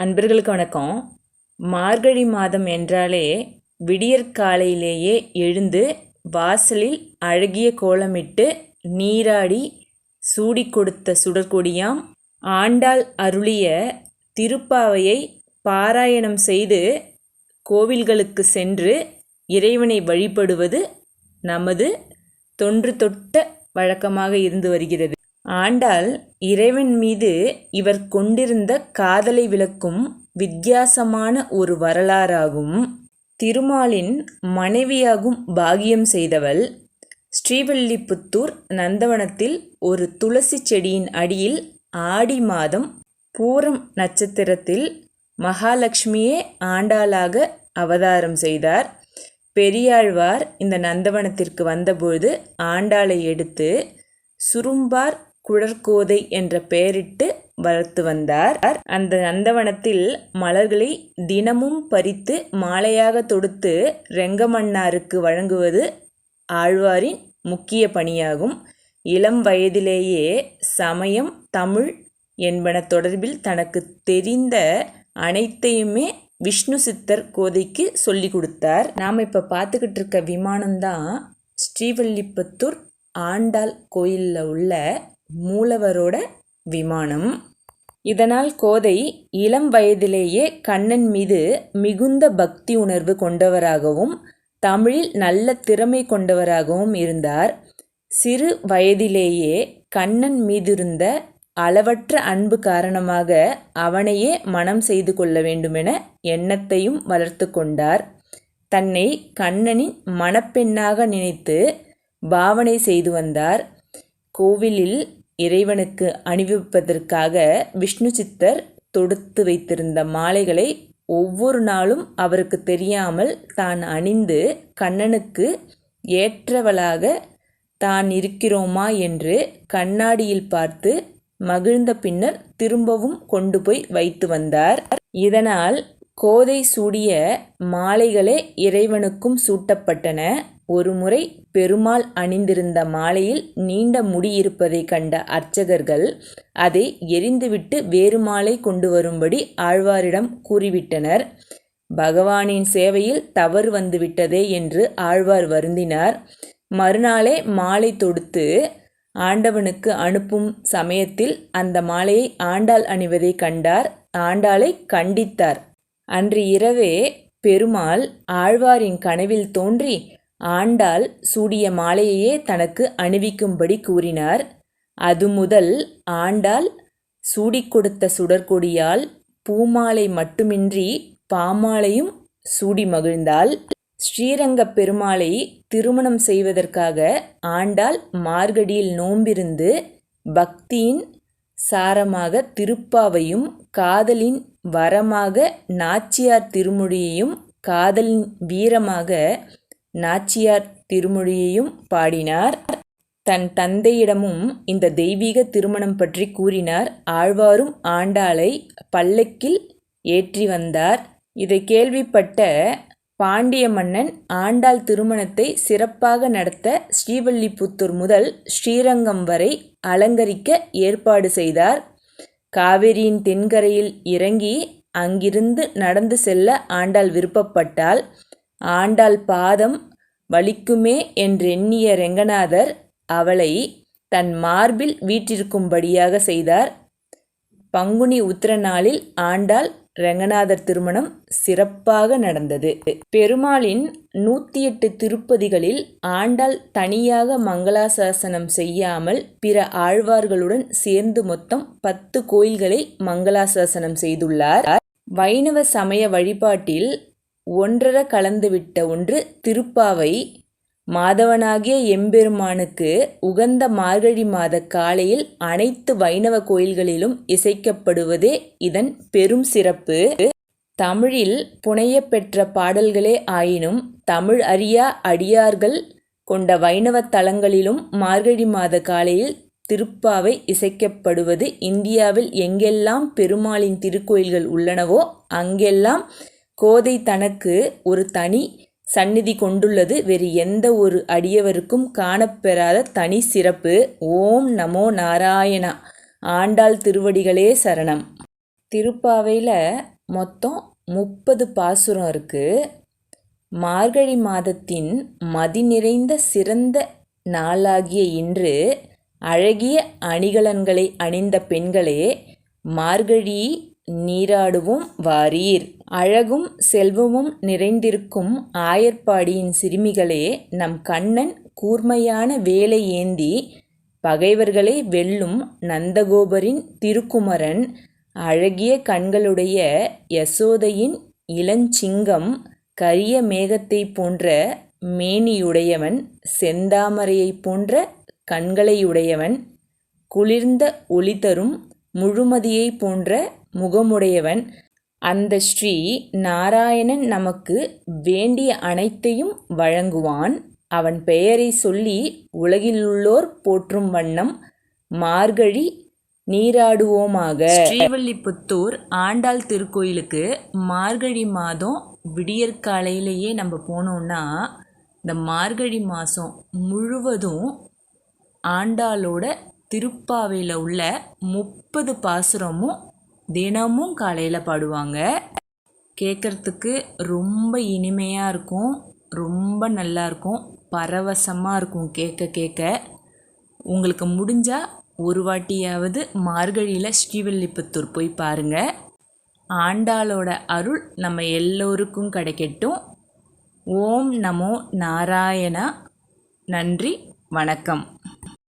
அன்பர்களுக்கு வணக்கம். மார்கழி மாதம் என்றாலே விடியற்காலையிலேயே எழுந்து வாசலில் அழகிய கோலமிட்டு நீராடி சூடி கொடுத்த சுடற்கொடியாம் ஆண்டாள் அருளிய திருப்பாவையை பாராயணம் செய்து கோவில்களுக்கு சென்று இறைவனை வழிபடுவது நமது தொன்று தொட்ட வழக்கமாக இருந்து வருகிறது. ஆண்டாள் இறைவன் மீது இவர் கொண்டிருந்த காதலை விளக்கும் வித்தியாசமான ஒரு வரலாறாகும். திருமாலின் மனைவியாகும் பாகியம் செய்தவள் ஸ்ரீவல்லிபுத்தூர் நந்தவனத்தில் ஒரு துளசி செடியின் அடியில் ஆடி மாதம் பூரம் நட்சத்திரத்தில் மகாலட்சுமியே ஆண்டாளாக அவதாரம் செய்தார். பெரியாழ்வார் இந்த நந்தவனத்திற்கு வந்தபொழுது ஆண்டாளை எடுத்து சுரும்பார் குழற்கோதை என்ற பெயரிட்டு வளர்த்து வந்தார். அந்த நந்தவனத்தில் மலர்களை தினமும் பறித்து மாலையாக தொடுத்து ரெங்கமன்னாருக்கு வழங்குவது ஆழ்வாரின் முக்கிய பணியாகும். இளம் வயதிலேயே சமயம் தமிழ் என்பன தொடர்பில் தனக்கு தெரிந்த அனைத்தையுமே விஷ்ணு சித்தர் கோதைக்கு சொல்லி கொடுத்தார். நாம் இப்போ பார்த்துக்கிட்டு இருக்க விமானம்தான் ஸ்ரீவல்லிபுத்தூர் ஆண்டாள் கோயிலில் உள்ள மூலவரோட விமானம். இதனால் கோதை இளம் வயதிலேயே கண்ணன் மீது மிகுந்த பக்தி உணர்வு கொண்டவராகவும் தமிழில் நல்ல திறமை கொண்டவராகவும் இருந்தார். சிறு வயதிலேயே கண்ணன் மீதிருந்த அளவற்ற அன்பு காரணமாக அவனையே மனம் செய்து கொள்ள வேண்டுமென எண்ணத்தையும் வளர்த்து கொண்டார். தன்னை கண்ணனின் மணப்பெண்ணாக நினைத்து பாவனை செய்து வந்தார். கோவிலில் இறைவனுக்கு அணிவிப்பதற்காக விஷ்ணு சித்தர் தொடுத்து வைத்திருந்த மாலைகளை ஒவ்வொரு நாளும் அவருக்கு தெரியாமல் தான் அணிந்து கண்ணனுக்கு ஏற்றவளாக தான் இருக்கிறோமா என்று கண்ணாடியில் பார்த்து மகிழ்ந்த பின்னர் திரும்பவும் கொண்டு போய் வைத்து வந்தார். இதனால் கோதை சூடிய மாலைகளே இறைவனுக்கும் சூட்டப்பட்டன. ஒருமுறை பெருமாள் அணிந்திருந்த மாலையில் நீண்ட முடி இருப்பதைக் கண்ட அர்ச்சகர்கள் அதை எரிந்துவிட்டு வேறு மாலை கொண்டு வரும்படி ஆழ்வாரிடம் கூறிவிட்டனர். பகவானின் சேவையில் தவறு வந்துவிட்டதே என்று ஆழ்வார் வருந்தினார். மறுநாளே மாலை தொடுத்து ஆண்டவனுக்கு அனுப்பும் சமயத்தில் அந்த மாலையை ஆண்டாள் அணிவதை கண்டார். ஆண்டாளை கண்டித்தார். அன்று இரவே பெருமாள் ஆழ்வாரின் கனவில் தோன்றி ஆண்டாள் சூடிய மாலையையே தனக்கு அணிவிக்கும்படி கூறினார். அது முதல் ஆண்டாள் சூடிக் கொடுத்த சுடற்கொடியால் பூமாலை மட்டுமின்றி பாமாலையும் சூடி மகிழ்ந்தாள். ஸ்ரீரங்கப் பெருமாளை திருமணம் செய்வதற்காக ஆண்டாள் மார்கடியில் நோம்பிருந்து பக்தியின் சாரமாக திருப்பாவையும் காதலின் வரமாக நாச்சியார் திருமொழியையும் காதலின் வீரமாக நாச்சியார் திருமொழியையும் பாடினார். தன் தந்தையிடமும் இந்த தெய்வீக திருமணம் பற்றி கூறினார். ஆழ்வாரும் ஆண்டாளை பல்லக்கில் ஏற்றி வந்தார். இதை கேள்விப்பட்ட பாண்டிய மன்னன் ஆண்டாள் திருமணத்தை சிறப்பாக நடத்த ஸ்ரீவல்லிபுத்தூர் முதல் ஸ்ரீரங்கம் வரை அலங்கரிக்க ஏற்பாடு செய்தார். காவிரியின் தென்கரையில் இறங்கி அங்கிருந்து நடந்து செல்ல ஆண்டாள் விருப்பப்பட்டால் ஆண்டாள் பாதம் வலிக்குமே என்றெண்ணிய ரெங்கநாதர் அவளை தன் மார்பில் வீற்றிருக்கும்படியாக செய்தார். பங்குனி உத்திர நாளில் ஆண்டாள் ரெங்கநாதர் திருமணம் சிறப்பாக நடந்தது. பெருமாளின் நூற்றி எட்டு திருப்பதிகளில் ஆண்டாள் தனியாக மங்களாசாசனம் செய்யாமல் பிற ஆழ்வார்களுடன் சேர்ந்து மொத்தம் பத்து கோயில்களை மங்களாசாசனம் செய்துள்ளார். வைணவ சமய வழிபாட்டில் ஒன்றர கலந்துவிட்ட ஒன்று திருப்பாவை மாதவனாகிய எம்பெருமானுக்கு உகந்த மார்கழி மாத காலையில் அனைத்து வைணவ கோயில்களிலும் இசைக்கப்படுவதே இதன் பெரும் சிறப்பு. தமிழில் புனையப்பெற்ற பாடல்களே ஆயினும் தமிழ் அறியா அடியார்கள் கொண்ட வைணவ தலங்களிலும் மார்கழி மாத காலையில் திருப்பாவை இசைக்கப்படுவது இந்தியாவில் எங்கெல்லாம் பெருமாளின் திருக்கோயில்கள் உள்ளனவோ அங்கெல்லாம் கோதை தனக்கு ஒரு தனி சந்நிதி கொண்டுள்ளது. வேறு எந்த ஒரு அடியவருக்கும் காணப்பெறாத தனி சிறப்பு. ஓம் நமோ நாராயணா. ஆண்டாள் திருவடிகளே சரணம். திருப்பாவையில் மொத்தம் முப்பது பாசுரம் இருக்குது மார்கழி மாதத்தின் மதி நிறைந்த சிறந்த நாளாகிய இன்று அழகிய அணிகலன்களை அணிந்த பெண்களே மார்கழி நீராடுவோம் வாரீர். அழகும் செல்வமும் நிறைந்திருக்கும் ஆயர்பாடியின் சிறுமிகளே நம் கண்ணன் கூர்மையான வேலை ஏந்தி பகைவர்களை வெல்லும் நந்தகோபரின் திருக்குமரன் அழகிய கண்களுடைய யசோதையின் இளஞ்சிங்கம் கரிய மேகத்தைப் போன்ற மேனியுடையவன் செந்தாமரையைப் போன்ற கண்களையுடையவன் குளிர்ந்த ஒளி தரும் முழுமதியைப் போன்ற முகமுடையவன் அந்த ஸ்ரீ நாராயணன் நமக்கு வேண்டிய அனைத்தையும் வழங்குவான். அவன் பெயரை சொல்லி உலகிலுள்ளோர் போற்றும் வண்ணம் மார்கழி நீராடுவோமாக. ஸ்ரீவல்லிபுத்தூர் ஆண்டாள் திருக்கோயிலுக்கு மார்கழி மாதம் விடியற்காலையிலேயே நம்ம போனோம்னா இந்த மார்கழி மாதம் முழுவதும் ஆண்டாளோட திருப்பாவையில் உள்ள முப்பது பாசுரமும் தினமும் காலையில் பாடுவாங்க. கேட்குறதுக்கு ரொம்ப இனிமையாக இருக்கும். ரொம்ப நல்லாயிருக்கும் பரவசமாக இருக்கும் கேட்க கேட்க உங்களுக்கு முடிஞ்சால் ஒரு வாட்டியாவது மார்கழியில் ஸ்ரீவில்லிபுத்தூர் போய் பாருங்கள் ஆண்டாளோட அருள் நம்ம எல்லோருக்கும் கிடைக்கட்டும். ஓம் நமோ நாராயணா. நன்றி வணக்கம்.